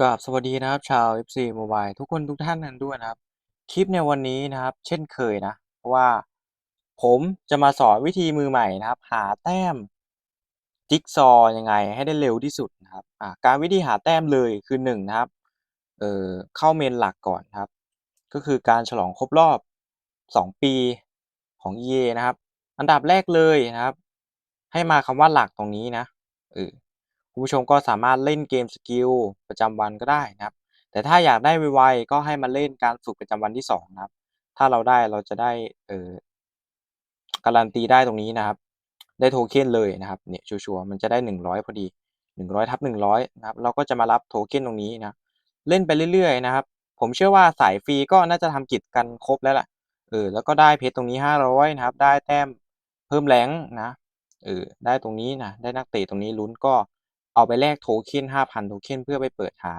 กับสวัสดีนะครับ ชาว FC Mobile ทุกคนทุกท่านกันด้วยนะครับ คลิปในวันนี้นะครับ เช่นเคยนะว่า ผมจะมาสอนวิธีมือใหม่นะครับ หาแต้มจิ๊กซอยังไงให้ได้เร็วที่สุดนะครับอ่าการวิธีหาแต้มเลยคือ1นนะครับเอ่อเข้าเมนหลักก่อนครับ ก็คือการฉลองครบรอบ 2 ปีของ EA นะครับ อันดับแรกเลยนะครับ ให้มาคำว่าหลักตรงนี้นะเออ คุณผู้ชมก็สามารถเล่นเกมสกิลประจำวันก็ได้นะครับ แต่ถ้าอยากได้ไวๆก็ให้มาเล่นการฝึกประจำวันที่2นะครับ ถ้าเราได้เราจะได้เออการันตีได้ตรงนี้นะครับ ได้โทเค็นเลยนะครับเนี่ยชัวร์ๆมันจะได้ 100 พอดี 100ทับ100นะครับเราก็จะมารับโทเค็นตรงนี้นะเล่นไปเรื่อย ๆ นะครับ ผมเชื่อว่าสายฟรีก็น่าจะทำกิจกันครบแล้วแหละเออแล้วก็ได้เพชรตรงนี้ 500นะครับ ได้แต้มเพิ่มแรงนะเออได้ตรงนี้นะได้นักเตะตรงนี้ลุ้นก็ เอาไปแลกโทเค็น5,000 โทเค็นเพื่อไปเปิดหา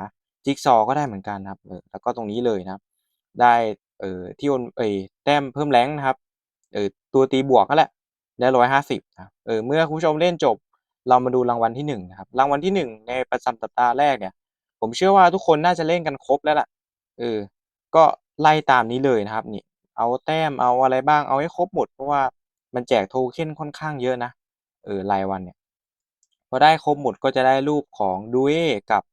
จิ๊กซอก็ได้เหมือนกันครับเออแล้วก็ตรงนี้เลยนะครับ ได้เออที่โอนเอ่ยแต้มเพิ่มแรงนะครับเออตัวตีบวกก็แหละได้ร้อยห้าสิบนะเออเมื่อคุณผู้ชมเล่นจบ เรามาดูรางวัลที่หนึ่งนะครับรางวัลที่หนึ่งในประจำสัปดาห์แรกเนี่ย ผมเชื่อว่าทุกคนน่าจะเล่นกันครบแล้วล่ะเออก็ไล่ตามนี้เลยนะครับนี่เอาแต้มเอาอะไรบ้างเอาให้ครบหมดเพราะว่ามันแจกโทเค็นค่อนข้างเยอะนะเออรายวันเนี่ย พอได้ครบหมดก็จะได้รูปของดูเอกับ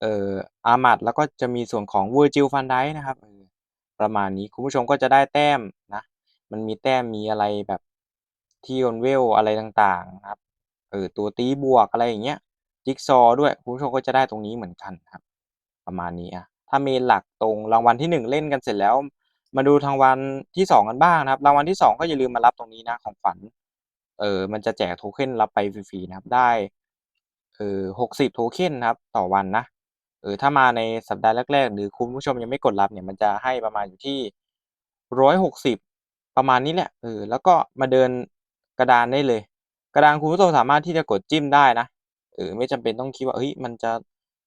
เอ่อ อามัด แล้วก็จะมีส่วนของเวอร์จิล ฟันไดนะครับ เออ ประมาณนี้ คุณผู้ชมก็จะได้แต้มนะ มันมีแต้ม มีอะไรแบบที่โอนเวลอะไรต่างๆ ครับ เออ ตัวตีบวกอะไรอย่างเงี้ย จิ๊กซอด้วย คุณผู้ชมก็จะได้ตรงนี้เหมือนกันครับ ประมาณนี้อะ ถ้าเมนหลักตรงรางวัลที่หนึ่งเล่นกันเสร็จแล้ว มาดูทางวันที่สองกันบ้างนะครับ รางวัลที่สองก็อย่าลืมมารับตรงนี้นะของฝัน เออมันจะแจกโทเค็นรับไปฟรีๆนะครับได้เออหกสิบโทเค็นนะครับต่อวันนะเออถ้ามาในสัปดาห์แรกๆ หรือคุณผู้ชมยังไม่กดรับเนี่ยมันจะให้ประมาณอยู่ที่ร้อยหกสิบประมาณนี้แหละเออแล้วก็มาเดินกระดานได้เลย กระดานคุณผู้ชมสามารถที่จะกดจิ้มได้นะเออไม่จำเป็นต้องคิดว่าเฮ้ยมันจะ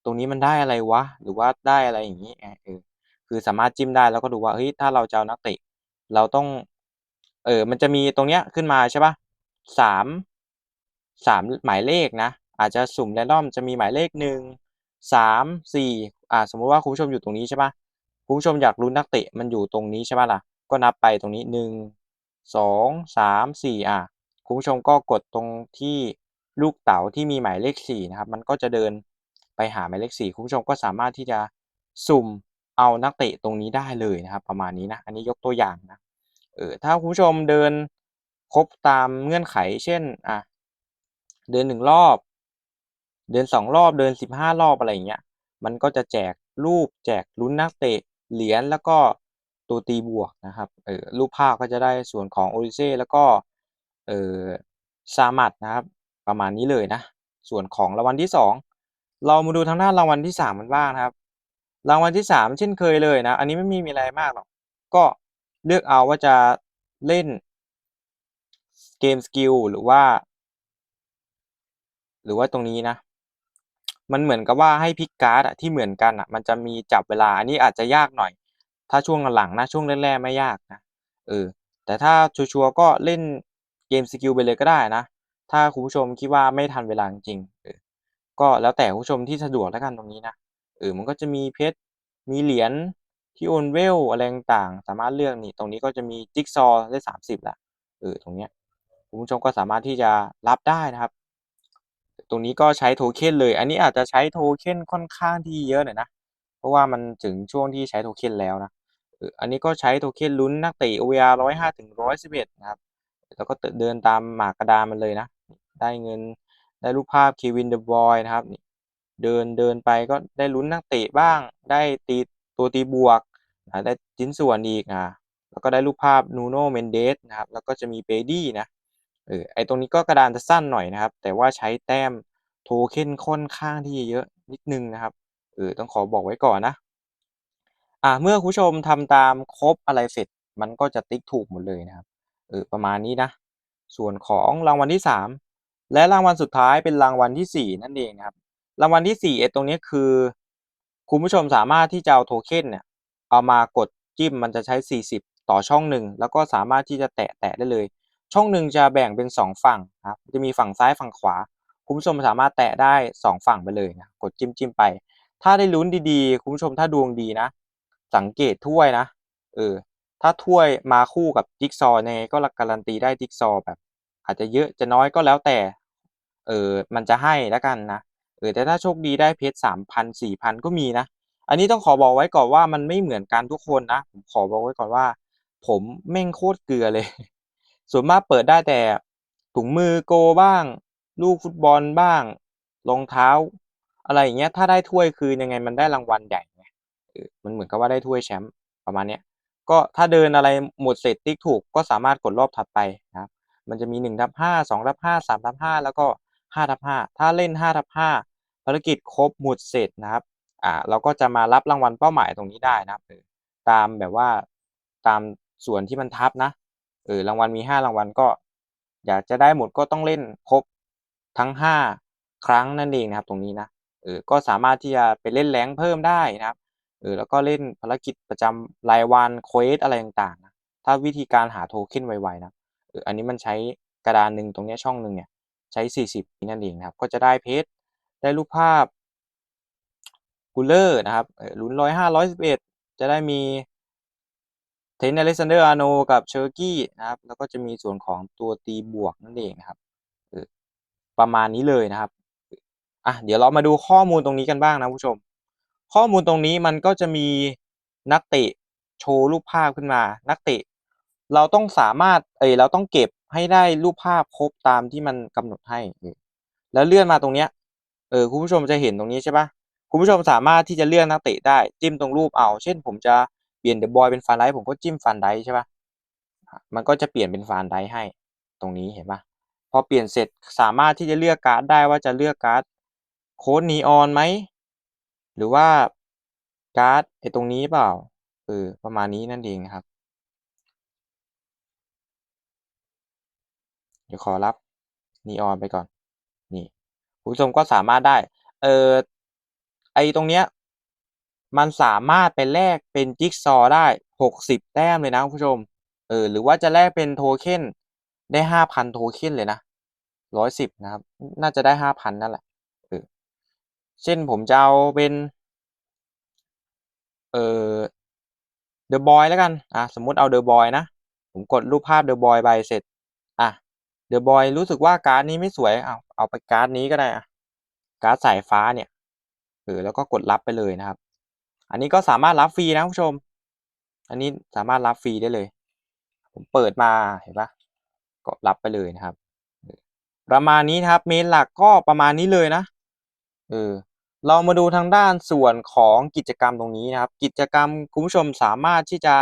ตรงนี้มันได้อะไรวะหรือว่าได้อะไรอย่างนี้เออคือสามารถจิ้มได้แล้วก็ดูว่าเฮ้ยถ้าเราจะเอานักเตะเราต้อง เออมันจะมีตรงเนี้ยขึ้นมาใช่ปะ สามสามหมายเลขนะ อาจจะสุ่มแรนดอมจะมีหมายเลขหนึ่งสามสี่อ่าสมมุติว่าคุณผู้ชมอยู่ตรงนี้ใช่ปะคุณผู้ชมอยากรู้นักเตะมันอยู่ตรงนี้ใช่ปะล่ะ ก็นับไปตรงนี้หนึ่งสองสามสี่อะคุณผู้ชมก็กดตรงที่ลูกเต๋าที่มีหมายเลขสี่นะครับ มันก็จะเดินไปหาหมายเลขสี่คุณผู้ชมก็สามารถที่จะสุ่มเอานักเตะตรงนี้ได้เลยนะครับ ประมาณนี้นะ อันนี้ยกตัวอย่างนะ เออถ้าคุณผู้ชมเดิน ครบตามเงื่อนไข เช่นอะเดินหนึ่งรอบ เดินสองรอบ เดินสิบห้ารอบอะไรอย่างเงี้ย มันก็จะแจกรูปแจกลุ้นนักเตะเหรียญแล้วก็ตัวตีบวกนะครับ เออรูปภาพก็จะได้ส่วนของโอริเซ่แล้วก็เออซามัดนะครับ ประมาณนี้เลยนะ ส่วนของรางวัลที่สองเรามาดูทางด้านรางวัลที่สามมันบ้างนะครับ รางวัลที่สามเช่นเคยเลยนะ อันนี้ไม่มีอะไรมากหรอก ก็เลือกเอาว่าจะเล่น เกมสกิลหรือว่า หรือว่าตรงนี้นะ มันเหมือนกับว่าให้พิกการ์ดอะที่เหมือนกันอะมันจะมีจับเวลา อันนี้อาจจะยากหน่อย ถ้าช่วงหลังๆนะช่วงแรกๆไม่ยากนะเออแต่ถ้าชัวร์ๆก็เล่นเกมสกิลไปเลยก็ได้นะ ถ้าคุณผู้ชมคิดว่าไม่ทันเวลาจริงเออก็แล้วแต่คุณผู้ชมที่สะดวกแล้วกันตรงนี้นะเออมันก็จะมีเพชรมีเหรียญที่โอนเวลอะไรต่างสามารถเลือกนี่ตรงนี้ก็จะมีจิ๊กซอได้สามสิบละเออตรงเนี้ย คุณผู้ชมก็สามารถที่จะรับได้นะครับ ตรงนี้ก็ใช้โทเค็นเลย อันนี้อาจจะใช้โทเค็นค่อนข้างที่เยอะหน่อยนะ เพราะว่ามันถึงช่วงที่ใช้โทเค็นแล้วนะ อันนี้ก็ใช้โทเค็นลุ้นนักเตะ OVR ร้อยห้าถึงร้อยสิบเอ็ดนะครับ แล้วก็เดินตามหมากกระดานมันเลยนะ ได้เงินได้รูปภาพเควินเดอะบอยนะครับ เดินเดินไปก็ได้ลุ้นนักเตะบ้าง ได้ตีตัวตีบวกนะได้ชิ้นส่วนอีกอะแล้วก็ได้รูปภาพนูโนเมนเดสนะครับ แล้วก็จะมีเปดี้นะ เออไอตรงนี้ก็กระดานจะสั้นหน่อยนะครับ แต่ว่าใช้แต้มโทเค็นค่อนข้างที่เยอะนิดนึงนะครับเออต้องขอบอกไว้ก่อนนะอ่าเมื่อคุณผู้ชมทำตามครบอะไรเสร็จ มันก็จะติ๊กถูกหมดเลยนะครับเออประมาณนี้นะ ส่วนของรางวัลที่สามและรางวัลสุดท้ายเป็นรางวัลที่สี่นั่นเองนะครับ รางวัลที่สี่ไอตรงนี้คือ คุณผู้ชมสามารถที่จะเอาโทเค็นเนี่ยเอามากดจิ้มมันจะใช้ 40 ต่อช่องหนึ่งแล้วก็สามารถที่จะแตะแตะได้เลย ช่องหนึ่งจะแบ่งเป็น 2 ฝั่งครับจะมีฝั่งซ้ายฝั่งขวา คุณผู้ชมสามารถแตะได้ 2 ฝั่งไปเลยนะกดจิ้มจิ้มไป ถ้าได้ลุ้นดีๆ คุณผู้ชมถ้าดวงดีนะ สังเกตถ้วยนะเออถ้าถ้วยมาคู่กับจิ๊กซอว์เนี่ยก็การันตีได้จิ๊กซอว์แบบ อาจจะเยอะจะน้อยก็แล้วแต่เออมันจะให้แล้วกันนะเออแต่ถ้าโชคดีได้เพชรสามพันสี่พันก็มีนะ อันนี้ต้องขอบอกไว้ก่อนว่ามันไม่เหมือนกันทุกคนนะผมขอบอกไว้ก่อนว่า ผมแม่งโคตรเกลือเลย ส่วนมากเปิดได้แต่ถุงมือโกบ้าง ลูกฟุตบอลบ้างรองเท้า อะไรอย่างเงี้ยถ้าได้ถ้วยคือยังไงมันได้รางวัลใหญ่ไงมันเหมือนกับว่าได้ถ้วยแชมป์ประมาณเนี้ยก็ถ้าเดินอะไรหมดเสร็จติ๊กถูกก็สามารถกดรอบถัดไปนะครับมันจะมี1ทับ5 2ทับ5 3ทับ5แล้วก็5ทับ5ถ้าเล่น5ทับ5ภารกิจครบหมดเสร็จนะครับอ่าเราก็จะมารับรางวัลเป้าหมายตรงนี้ได้นะครับตามแบบว่าตามส่วนที่มันทับนะ เออรางวัลมี5รางวัลก็ อยากจะได้หมดก็ต้องเล่นครบทั้ง5ครั้งนั่นเองนะครับ ตรงนี้นะเออก็สามารถที่จะไปเล่นแรงเพิ่มได้นะครับเออแล้วก็เล่นภารกิจประจำรายวันเควสอะไรต่างๆนะถ้าวิธีการหาโทเค็นไวๆนะเอออันนี้มันใช้กระดานหนึ่งตรงนี้ช่องหนึ่งเนี่ยใช้ 40นั่นเองนะครับ ก็จะได้เพชรได้รูปภาพกูเลอร์นะครับลุ้นร้อยห้าร้อยสิบเอ็ดจะได้มี ทนอเลซันเดอร์อาโนกับเชอร์กี้นะครับ แล้วก็จะมีส่วนของตัวตีบวกนั่นเองนะครับประมาณนี้เลยนะครับอะเดี๋ยวเรามาดูข้อมูลตรงนี้กันบ้างนะผู้ชม ข้อมูลตรงนี้มันก็จะมีนักเตะโชว์รูปภาพขึ้นมา นักเตะ เราต้องสามารถเอยเราต้องเก็บให้ได้รูปภาพครบตามที่มันกำหนดให้ แล้วเลื่อนมาตรงเนี้ยเออคุณผู้ชมจะเห็นตรงนี้ใช่ปะคุณผู้ชมสามารถที่จะเลื่อกนักเตะได้จิ้มตรงรูปเอา เช่นผมจะ เปลี่ยนเดอะบอยเป็นฟานไดผมก็จิ้มฟานไดใช่ปะมันก็จะเปลี่ยนเป็นฟานไดให้ตรงนี้เห็นปะพอเปลี่ยนเสร็จสามารถที่จะเลือกการ์ดได้ว่าจะเลือกการ์ดโค้ดนีออนไหมหรือว่าการ์ดไอตรงนี้เปล่าเออประมาณนี้นั่นเองครับ เดี๋ยวขอรับนีออนไปก่อน นี่คุณผู้ชมก็สามารถได้ เออไอตรงเนี้ย มันสามารถไปแลกเป็นจิ๊กซอได้หกสิบแต้มเลยนะคุณผู้ชม เออ หรือว่าจะแลกเป็นโทเค็นได้ห้าพันโทเค็นเลยนะร้อยสิบนะครับ น่าจะได้ห้าพันนั่นแหละ เออ เช่นผมจะเอาเป็น เออเดอะบอยแล้วกัน อะ สมมุติเอาเดอะบอยนะ ผมกดรูปภาพเดอะบอยไปเสร็จ อะเดอะบอยรู้สึกว่าการ์ดนี้ไม่สวย เอาเอาไปการ์ดนี้ก็ได้อะ การ์ดสายฟ้าเนี่ย เออ แล้วก็กดรับไปเลยนะครับ อันนี้ก็สามารถรับฟรีนะผู้ชม อันนี้สามารถรับฟรีได้เลย ผมเปิดมาเห็นปะก็รับไปเลยนะครับ ประมาณนี้นะครับ เมนหลักก็ประมาณนี้เลยนะเออเรามาดูทางด้านส่วนของกิจกรรมตรงนี้นะครับ กิจกรรมคุณผู้ชมสามารถที่จะ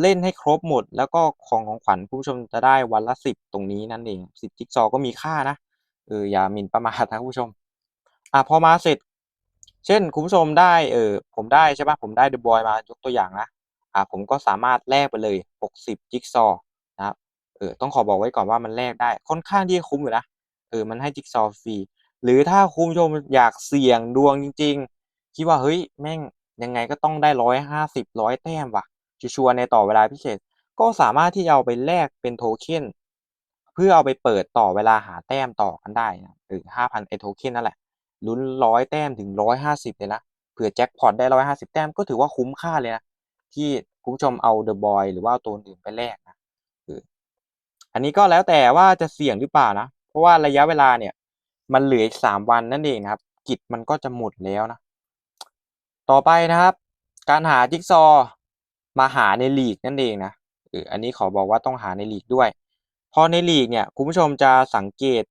เล่นให้ครบหมด แล้วก็ของของขวัญคุณผู้ชมจะได้วันละสิบตรงนี้นั่นเองสิบจิ๊กซอก็มีค่านะเอออย่าหมิ่นประมาทนะคุณผู้ชมอะพอมาเสร็จ เช่นคุณผู้ชมได้เออผมได้ใช่ปะผมได้เดอะบอยมายกตัวอย่างนะอะผมก็สามารถแลกไปเลยหกสิบจิ๊กซอนะครับเออต้องขอบอกไว้ก่อนว่ามันแลกได้ค่อนข้างที่คุ้มอยู่นะเออมันให้จิ๊กซอฟรีหรือถ้าคุณผู้ชมอยากเสี่ยงดวงจริง ๆ คิดว่าเฮ้ยแม่งยังไงก็ต้องได้ร้อยห้าสิบร้อยแต้มว่ะชัวร์ในต่อเวลาพิเศษก็สามารถที่จะเอาไปแลกเป็นโทเค็นเพื่อเอาไปเปิดต่อเวลาหาแต้มต่อกันได้นะหรือห้าพันไอโทเค็นนั่นแหละ ลุ้นร้อยแต้มถึงร้อยห้าสิบเลยนะเผื่อแจ็คพอตได้ร้อยห้าสิบแต้มก็ถือว่าคุ้มค่าเลยนะที่คุณผู้ชมเอาเดอะบอยหรือว่าตัวอื่นไปแลกนะคืออันนี้ก็แล้วแต่ว่าจะเสี่ยงหรือเปล่านะ เพราะว่าระยะเวลาเนี่ย มันเหลืออีกสามวันนั่นเองนะครับ กิจมันก็จะหมดแล้วนะ ต่อไปนะครับ การหาจิ๊กซอมาหาในลีกนั่นเองนะเอออันนี้ขอบอกว่าต้องหาในลีกด้วย พอในลีกเนี่ย คุณผู้ชมจะสังเกต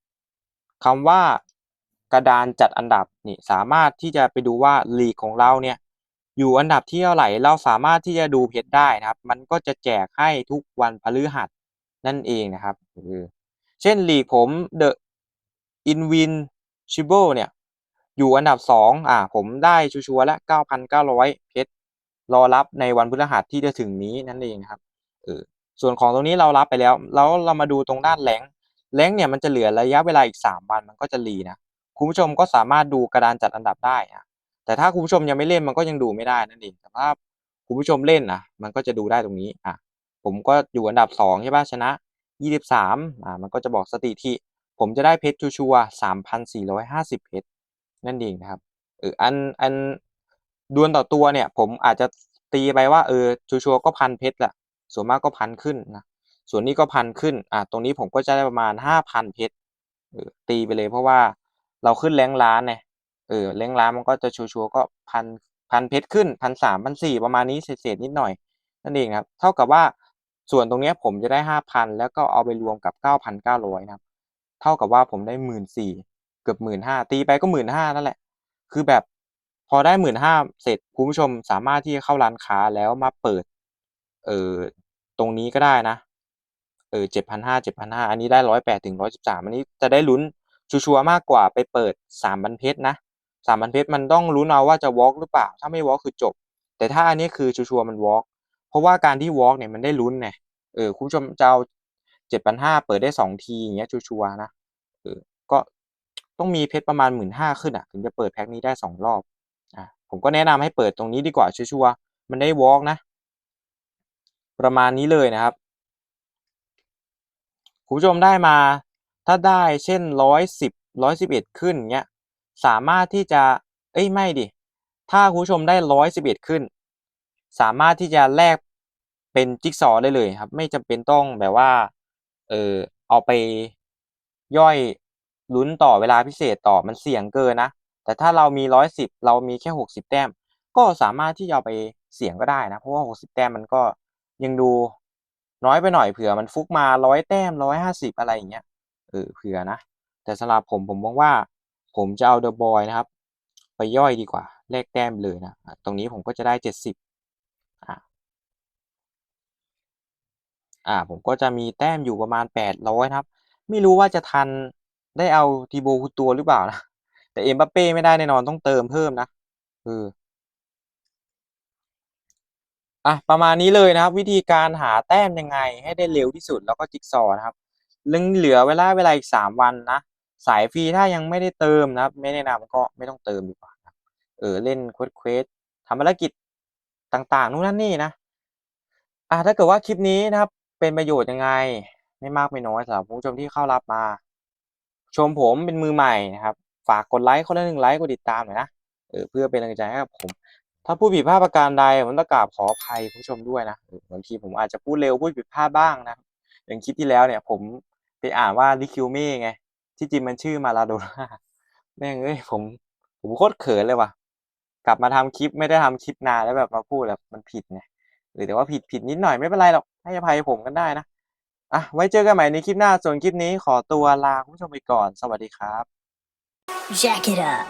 คำว่า กระดานจัดอันดับนี่สามารถที่จะไปดูว่าลีกของเราเนี่ยอยู่อันดับที่เท่าไหร่เราสามารถที่จะดูเพชรได้นะครับ มันก็จะแจกให้ทุกวันพฤหัสนั่นเองนะครับเช่นลีกผมเดอะอินวินชิเบิลเนี่ยอยู่อันดับสองอ่า ผมได้ชัวร์แล้วเก้าพันเก้าร้อยเพชร รอรับในวันพฤหัสที่จะถึงนี้นั่นเองครับ เออ ส่วนของตรงนี้เรารับไปแล้ว แล้วเรามาดูตรงด้านแรงแรงเนี่ยมันจะเหลือระยะเวลาอีกสามวัน มันก็จะรีนะ คุณผู้ชมก็สามารถดูกระดานจัดอันดับได้อะแต่ถ้าคุณผู้ชมยังไม่เล่นมันก็ยังดูไม่ได้นั่นเองแต่ถ้าคุณผู้ชมเล่นนะมันก็จะดูได้ตรงนี้อะผมก็อยู่อันดับสองใช่ป่ะชนะยี่สิบสามอ่ามันก็จะบอกสถิติ ผมจะได้เพชรชัวร์สามพันสี่ร้อยห้าสิบเพชรนั่นเองนะครับเอออันอันดวลต่อตัวเนี่ย ผมอาจจะตีไปว่าเออชัวร์ก็พันเพชรแหละส่วนมากก็พันขึ้นนะส่วนนี้ก็พันขึ้นอะตรงนี้ผมก็จะได้ประมาณห้าพันเพชรตีไปเลยเพราะว่า เราขึ้นแรงล้านเนี่ยเออแรงล้านมันก็จะชัวร์ๆก็พันพันเพชรขึ้นพันสามพันสี่ประมาณนี้เศษๆนิดหน่อยนั่นเองครับ เท่ากับว่าส่วนตรงเนี้ยผมจะได้ห้าพันแล้วก็เอาไปรวมกับเก้าพันเก้าร้อยนะครับ เท่ากับว่าผมได้หมื่นสี่เกือบหมื่นห้าตีไปก็หมื่นห้านั่นแหละ คือแบบพอได้หมื่นห้าเสร็จคุณผู้ชมสามารถที่จะเข้าร้านค้าแล้วมาเปิด เออตรงนี้ก็ได้นะ เออเจ็ดพันห้าเจ็ดพันห้าอันนี้ได้ร้อยแปดถึงร้อยสิบสามอันนี้จะได้ลุ้น ชัวร์ๆมากกว่าไปเปิดสามพันเพชรนะสามพันเพชรมันต้องลุ้นเอาว่าจะวอล์กหรือเปล่า ถ้าไม่วอล์กคือจบ แต่ถ้าอันนี้คือชัวร์ๆมันวอล์กเพราะว่าการที่วอล์กเนี่ยมันได้ลุ้นไงเออคุณผู้ชมจะเอาเจ็ดพันห้าเปิดได้สองทีอย่างเงี้ยชัวร์ๆนะเออก็ต้องมีเพชรประมาณหมื่นห้าขึ้นอะถึงจะเปิดแพ็คนี้ได้สองรอบอะผมก็แนะนำให้เปิดตรงนี้ดีกว่าชัวร์ๆมันได้วอล์กนะ ประมาณนี้เลยนะครับคุณผู้ชมได้มา ถ้าได้เช่นร้อยสิบร้อยสิบเอ็ดขึ้นเงี้ยสามารถที่จะเอ้ยไม่ดิถ้าคุณผู้ชมได้ร้อยสิบเอ็ดขึ้น สามารถที่จะแลกเป็นจิ๊กซอว์ได้เลยครับ ไม่จำเป็นต้องแบบว่าเออเอาไปย่อยลุ้นต่อเวลาพิเศษต่อมันเสี่ยงเกินนะ แต่ถ้าเรามีร้อยสิบเรามีแค่หกสิบแต้ม ก็สามารถที่จะเอาไปเสี่ยงก็ได้นะ เพราะว่าหกสิบแต้มมันก็ยังดูน้อยไปหน่อยเผื่อมันฟุกมาร้อยแต้มร้อยห้าสิบอะไรอย่างเงี้ย เออเผื่อนะ แต่สำหรับผมผมมองว่า ผมจะเอาเดอะบอยนะครับ ไปย่อยดีกว่าแลกแต้มเลยนะ ตรงนี้ผมก็จะได้เจ็ดสิบอ่าอ่า ผมก็จะมีแต้มอยู่ประมาณแปดร้อยครับ ไม่รู้ว่าจะทันได้เอาทีโบคูตัวหรือเปล่านะ แต่เอ็มบัปเป้ไม่ได้แน่นอนต้องเติมเพิ่มนะเอออะประมาณนี้เลยนะครับ วิธีการหาแต้มยังไงให้ได้เร็วที่สุดแล้วก็จิ๊กซอว์นะครับ ยังเหลือเวลาเวลาอีกสามวันนะสายฟรีถ้ายังไม่ได้เติมนะครับ ไม่แนะนำก็ไม่ต้องเติมดีกว่าเออเล่นเควสเควสทำภารกิจต่างๆนู่นนั่นนี่นะอะถ้าเกิดว่าคลิปนี้นะครับเป็นประโยชน์ยังไงไม่มากไม่น้อยสำหรับผู้ชมที่เข้ารับมา ชมผมเป็นมือใหม่นะครับ ฝากกดไลค์คนละหนึ่งไลค์กดติดตามหน่อยนะเออเพื่อเป็นกำลังใจให้กับผม ถ้าพูดผิดพลาดประการใดผมต้องกราบขออภัยผู้ชมด้วยนะบางทีผมอาจจะพูดเร็วพูดผิดพลาดบ้างนะอย่างคลิปที่แล้วเนี่ยผม ไปอ่านว่าลิคิวเม่ไง ที่จริงมันชื่อมาลาโดน่าแม่งเอ้ยผม ผมโคตรเขินเลยว่ะ กลับมาทำคลิปไม่ได้ทำคลิปนานแล้วแบบมาพูดแบบมันผิดไงหรือแต่ว่าผิดผิดนิดหน่อยไม่เป็นไรหรอกให้อภัยผมกันได้นะอะไว้เจอกันใหม่ในคลิปหน้าส่วนคลิปนี้ขอตัวลาคุณผู้ชมไปก่อน สวัสดีครับ Jack it up.